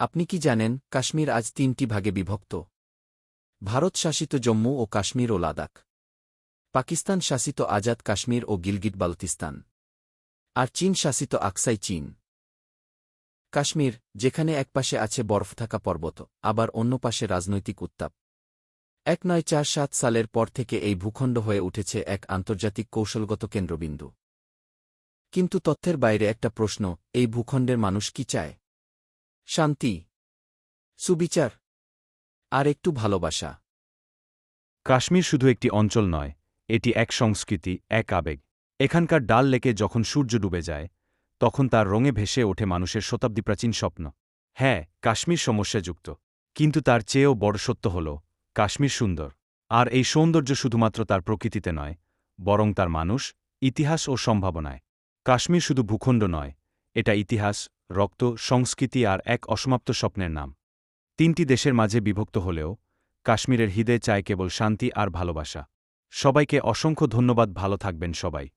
আপনি কি জানেন, কাশ্মীর আজ তিনটি ভাগে বিভক্ত। ভারত শাসিত জম্মু ও কাশ্মীর ও লাদাখ। পাকিস্তান শাসিত আজাদ কাশ্মীর ও গিলগিট বালতিস্তান আর চীন শাসিত আকসাই চীন। কাশ্মীর, যেখানে একপাশে আছে বরফ থাকা পর্বত, আবার অন্য পাশে রাজনৈতিক উত্তাপ। এক নয় চার সাত সালের পর থেকে এই ভূখণ্ড হয়ে উঠেছে এক আন্তর্জাতিক কৌশলগত কেন্দ্রবিন্দু। কিন্তু তথ্যের বাইরে একটা প্রশ্ন, এই ভূখণ্ডের মানুষ কি চায়? শান্তি, সুবিচার, আর একটু ভালোবাসা। কাশ্মীর শুধু একটি অঞ্চল নয়, এটি এক সংস্কৃতি, এক আবেগ। এখানকার ডাল লেকে যখন সূর্য ডুবে যায়, তখন তার রঙে ভেসে ওঠে মানুষের শতাব্দী প্রাচীন স্বপ্ন। হ্যাঁ কাশ্মীর সমস্যাযুক্ত, কিন্তু তার চেয়েও বড় সত্য হল, কাশ্মীর সুন্দর। আর এই সৌন্দর্য শুধুমাত্র তার প্রকৃতিতে নয়, বরং তার মানুষ, ইতিহাস ও সম্ভাবনায়। কাশ্মীর শুধু ভূখণ্ড নয়, এটা ইতিহাস রক্ত, সংস্কৃতি আর এক অসমাপ্ত স্বপ্নের নাম। তিনটি দেশের মাঝে বিভক্ত হলেও, কাশ্মীরের হৃদয়ে চায় কেবল শান্তি আর ভালোবাসা। সবাইকে অসংখ্য ধন্যবাদ, ভালো থাকবেন সবাই।